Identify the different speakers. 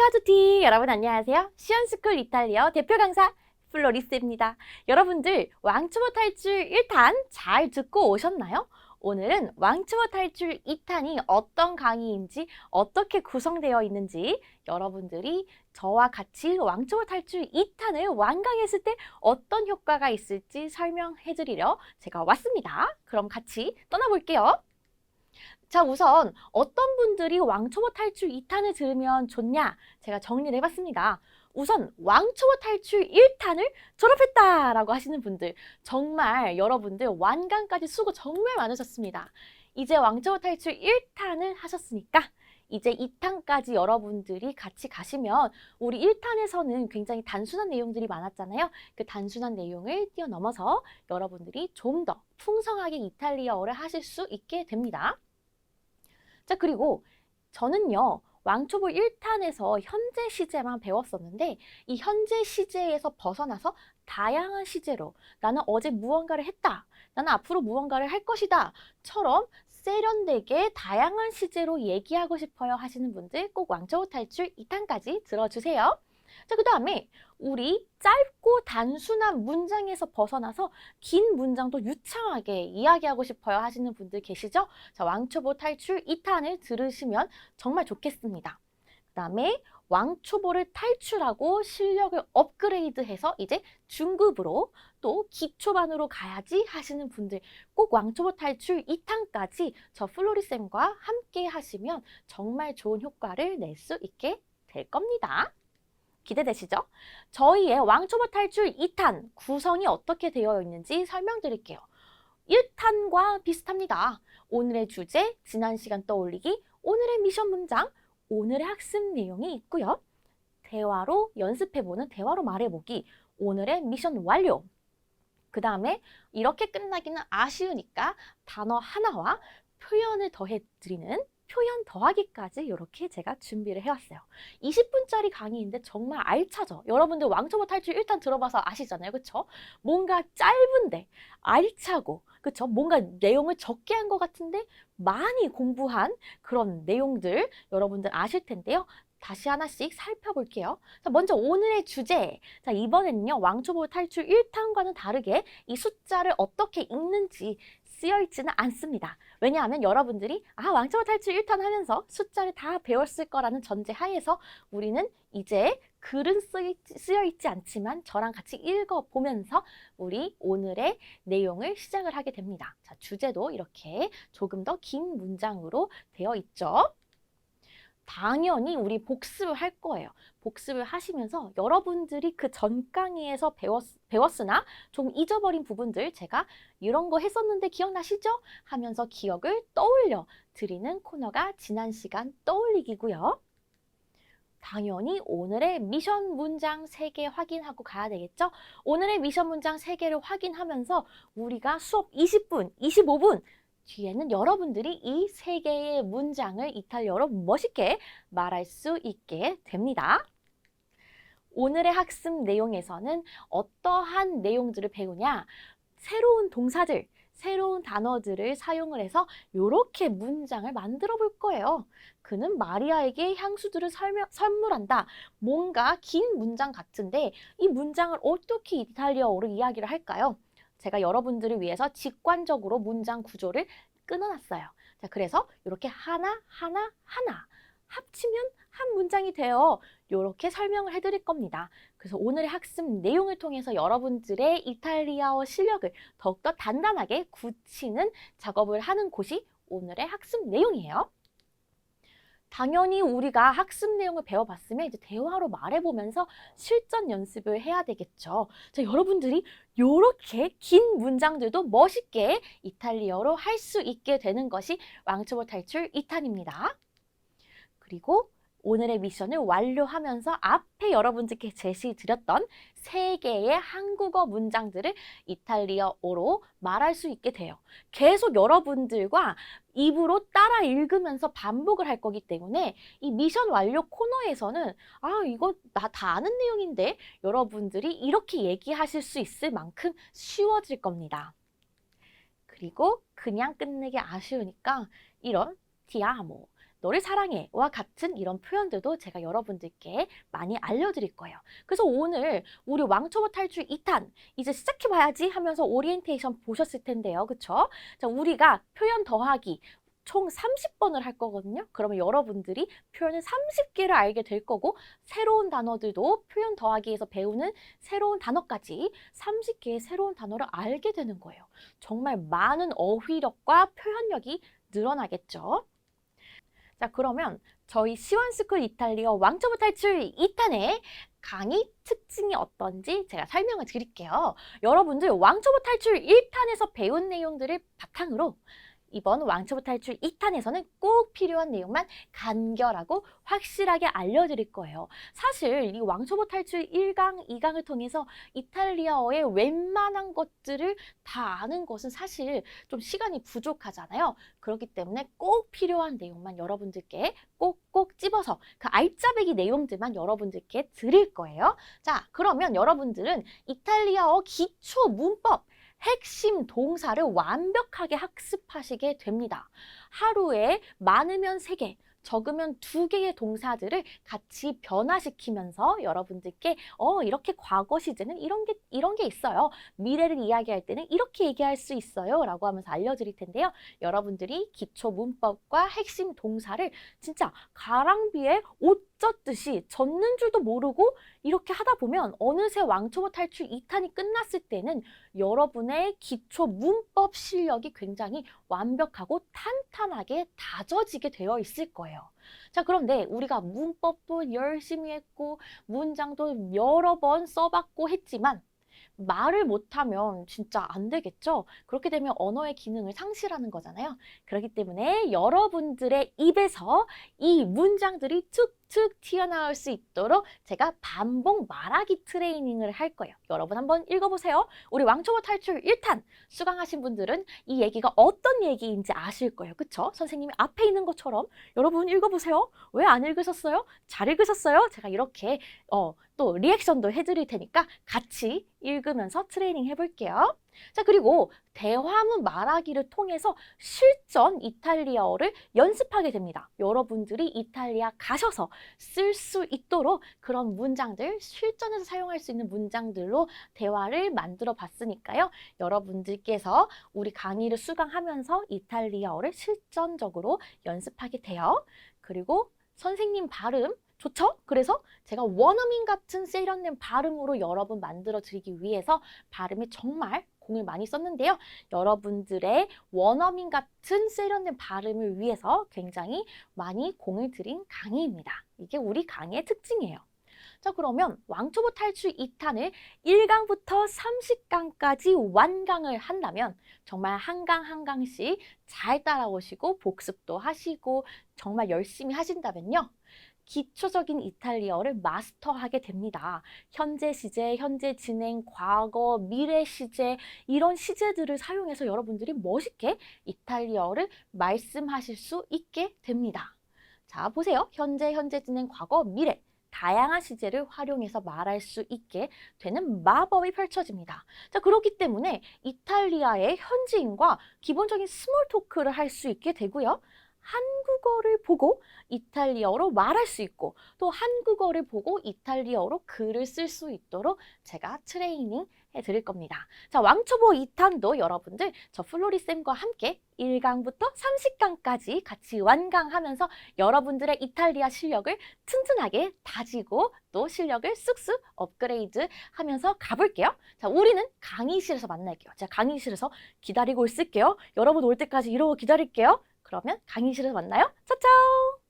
Speaker 1: a tutti! 여러분 안녕하세요. 시연스쿨 이탈리아 대표 강사 플로리스입니다. 여러분들 왕초보 탈출 1탄 잘 듣고 오셨나요? 오늘은 왕초보 탈출 2탄이 어떤 강의인지 어떻게 구성되어 있는지 여러분들이 저와 같이 왕초보 탈출 2탄을 완강했을 때 어떤 효과가 있을지 설명해 드리려 제가 왔습니다. 그럼 같이 떠나볼게요. 자, 우선 어떤 분들이 왕초보 탈출 2탄을 들으면 좋냐? 제가 정리를 해봤습니다. 우선 왕초보 탈출 1탄을 졸업했다라고 하시는 분들 정말 여러분들 완강까지 수고 정말 많으셨습니다. 이제 왕초보 탈출 1탄을 하셨으니까 이제 2탄까지 여러분들이 같이 가시면 우리 1탄에서는 굉장히 단순한 내용들이 많았잖아요. 그 단순한 내용을 뛰어넘어서 여러분들이 좀 더 풍성하게 이탈리아어를 하실 수 있게 됩니다. 자, 그리고 저는요, 왕초보 1탄에서 현재 시제만 배웠었는데, 이 현재 시제에서 벗어나서 다양한 시제로 나는 어제 무언가를 했다. 나는 앞으로 무언가를 할 것이다. 처럼 세련되게 다양한 시제로 얘기하고 싶어요 하시는 분들 꼭 왕초보 탈출 2탄까지 들어주세요. 자, 그 다음에 우리 짧고 단순한 문장에서 벗어나서 긴 문장도 유창하게 이야기하고 싶어요 하시는 분들 계시죠? 자, 왕초보 탈출 2탄을 들으시면 정말 좋겠습니다. 그 다음에 왕초보를 탈출하고 실력을 업그레이드해서 이제 중급으로 또 기초반으로 가야지 하시는 분들 꼭 왕초보 탈출 2탄까지 저 플로리쌤과 함께 하시면 정말 좋은 효과를 낼 수 있게 될 겁니다. 기대되시죠? 저희의 왕초보 탈출 2탄 구성이 어떻게 되어 있는지 설명드릴게요. 1탄과 비슷합니다. 오늘의 주제, 지난 시간 떠올리기, 오늘의 미션 문장, 오늘의 학습 내용이 있고요. 대화로 연습해보는 대화로 말해보기, 오늘의 미션 완료. 그 다음에 이렇게 끝나기는 아쉬우니까 단어 하나와 표현을 더해드리는 표현 더하기까지 이렇게 제가 준비를 해왔어요. 20분짜리 강의인데 정말 알차죠? 여러분들 왕초보 탈출 1탄 들어봐서 아시잖아요. 그쵸? 뭔가 짧은데 알차고 그쵸? 뭔가 내용을 적게 한 것 같은데 많이 공부한 그런 내용들 여러분들 아실 텐데요. 다시 하나씩 살펴볼게요. 자, 먼저 오늘의 주제. 자, 이번에는요, 왕초보 탈출 1탄과는 다르게 이 숫자를 어떻게 읽는지 쓰여 있지는 않습니다. 왜냐하면 여러분들이 아 왕초보 탈출 1탄 하면서 숫자를 다 배웠을 거라는 전제 하에서 우리는 이제 글은 쓰여 있지 않지만 저랑 같이 읽어보면서 우리 오늘의 내용을 시작을 하게 됩니다. 자, 주제도 이렇게 조금 더 긴 문장으로 되어 있죠. 당연히 우리 복습을 할 거예요. 복습을 하시면서 여러분들이 그 전 강의에서 배웠, 배웠으나 좀 잊어버린 부분들 제가 이런 거 했었는데 기억나시죠? 하면서 기억을 떠올려 드리는 코너가 지난 시간 떠올리기고요. 당연히 오늘의 미션 문장 3개 확인하고 가야 되겠죠? 오늘의 미션 문장 3개를 확인하면서 우리가 수업 20분, 25분 뒤에는 여러분들이 이 세 개의 문장을 이탈리아로 멋있게 말할 수 있게 됩니다. 오늘의 학습 내용에서는 어떠한 내용들을 배우냐? 새로운 동사들, 새로운 단어들을 사용을 해서 이렇게 문장을 만들어 볼 거예요. 그는 마리아에게 향수들을 설명, 선물한다. 뭔가 긴 문장 같은데 이 문장을 어떻게 이탈리아어로 이야기를 할까요? 제가 여러분들을 위해서 직관적으로 문장 구조를 끊어놨어요. 자, 그래서 이렇게 하나, 하나, 하나 합치면 한 문장이 되어 이렇게 설명을 해드릴 겁니다. 그래서 오늘의 학습 내용을 통해서 여러분들의 이탈리아어 실력을 더욱더 단단하게 굳히는 작업을 하는 곳이 오늘의 학습 내용이에요. 당연히 우리가 학습 내용을 배워봤으면 이제 대화로 말해보면서 실전 연습을 해야 되겠죠. 자, 여러분들이 이렇게 긴 문장들도 멋있게 이탈리아로 할 수 있게 되는 것이 왕초보 탈출 2탄입니다. 그리고 오늘의 미션을 완료하면서 앞에 여러분들께 제시드렸던 세 개의 한국어 문장들을 이탈리아어로 말할 수 있게 돼요. 계속 여러분들과 입으로 따라 읽으면서 반복을 할 거기 때문에 이 미션 완료 코너에서는 아 이거 나 다 아는 내용인데 여러분들이 이렇게 얘기하실 수 있을 만큼 쉬워질 겁니다. 그리고 그냥 끝내기 아쉬우니까 이런 티아모 너를 사랑해와 같은 이런 표현들도 제가 여러분들께 많이 알려드릴 거예요. 그래서 오늘 우리 왕초보 탈출 2탄 이제 시작해봐야지 하면서 오리엔테이션 보셨을 텐데요. 그쵸? 자, 우리가 표현 더하기 총 30번을 할 거거든요. 그러면 여러분들이 표현을 30개를 알게 될 거고 새로운 단어들도 표현 더하기에서 배우는 새로운 단어까지 30개의 새로운 단어를 알게 되는 거예요. 정말 많은 어휘력과 표현력이 늘어나겠죠. 자, 그러면 저희 시원스쿨 이탈리아 왕초보 탈출 2탄의 강의 특징이 어떤지 제가 설명을 드릴게요. 여러분들 왕초보 탈출 1탄에서 배운 내용들을 바탕으로 이번 왕초보 탈출 2탄에서는 꼭 필요한 내용만 간결하고 확실하게 알려드릴 거예요. 사실 이 왕초보 탈출 1강, 2강을 통해서 이탈리아어의 웬만한 것들을 다 아는 것은 사실 좀 시간이 부족하잖아요. 그렇기 때문에 꼭 필요한 내용만 여러분들께 꼭꼭 집어서 그 알짜배기 내용들만 여러분들께 드릴 거예요. 자, 그러면 여러분들은 이탈리아어 기초 문법 핵심 동사를 완벽하게 학습하시게 됩니다. 하루에 많으면 3개, 적으면 두 개의 동사들을 같이 변화시키면서 여러분들께 어 이렇게 과거 시제는 이런 게 이런 게 있어요. 미래를 이야기할 때는 이렇게 얘기할 수 있어요라고 하면서 알려 드릴 텐데요. 여러분들이 기초 문법과 핵심 동사를 진짜 가랑비에 옷 젖듯이 젖는 줄도 모르고 이렇게 하다 보면 어느새 왕초보 탈출 2탄이 끝났을 때는 여러분의 기초 문법 실력이 굉장히 완벽하고 탄탄하게 다져지게 되어 있을 거예요. 자, 그런데 우리가 문법도 열심히 했고, 문장도 여러 번 써봤고 했지만, 말을 못하면 진짜 안 되겠죠? 그렇게 되면 언어의 기능을 상실하는 거잖아요. 그렇기 때문에 여러분들의 입에서 이 문장들이 툭 툭 튀어나올 수 있도록 제가 반복 말하기 트레이닝을 할 거예요. 여러분 한번 읽어보세요. 우리 왕초보 탈출 1탄 수강하신 분들은 이 얘기가 어떤 얘기인지 아실 거예요. 그쵸? 선생님이 앞에 있는 것처럼 여러분 읽어보세요. 왜 안 읽으셨어요? 잘 읽으셨어요? 제가 이렇게 어, 또 리액션도 해드릴 테니까 같이 읽으면서 트레이닝 해볼게요. 자, 그리고 대화문 말하기를 통해서 실전 이탈리아어를 연습하게 됩니다. 여러분들이 이탈리아 가셔서 쓸 수 있도록 그런 문장들, 실전에서 사용할 수 있는 문장들로 대화를 만들어 봤으니까요. 여러분들께서 우리 강의를 수강하면서 이탈리아어를 실전적으로 연습하게 돼요. 그리고 선생님 발음 좋죠? 그래서 제가 원어민 같은 세련된 발음으로 여러분 만들어 드리기 위해서 발음에 정말 공을 많이 썼는데요. 여러분들의 원어민 같은 세련된 발음을 위해서 굉장히 많이 공을 들인 강의입니다. 이게 우리 강의의 특징이에요. 자, 그러면 왕초보 탈출 2탄을 1강부터 30강까지 완강을 한다면 정말 한 강 한 강씩 잘 따라오시고 복습도 하시고 정말 열심히 하신다면요. 기초적인 이탈리아어를 마스터하게 됩니다. 현재 시제, 현재 진행, 과거, 미래 시제 이런 시제들을 사용해서 여러분들이 멋있게 이탈리아어를 말씀하실 수 있게 됩니다. 자, 보세요. 현재, 현재 진행, 과거, 미래 다양한 시제를 활용해서 말할 수 있게 되는 마법이 펼쳐집니다. 자, 그렇기 때문에 이탈리아의 현지인과 기본적인 스몰 토크를 할 수 있게 되고요. 한국어를 보고 이탈리아어로 말할 수 있고 또 한국어를 보고 이탈리아어로 글을 쓸 수 있도록 제가 트레이닝 해드릴 겁니다. 자, 왕초보 2탄도 여러분들 저 플로리쌤과 함께 1강부터 30강까지 같이 완강하면서 여러분들의 이탈리아 실력을 튼튼하게 다지고 또 실력을 쑥쑥 업그레이드 하면서 가볼게요. 자, 우리는 강의실에서 만날게요. 제가 강의실에서 기다리고 있을게요. 여러분 올 때까지 이러고 기다릴게요. 그러면 강의실에서 만나요. 차차오!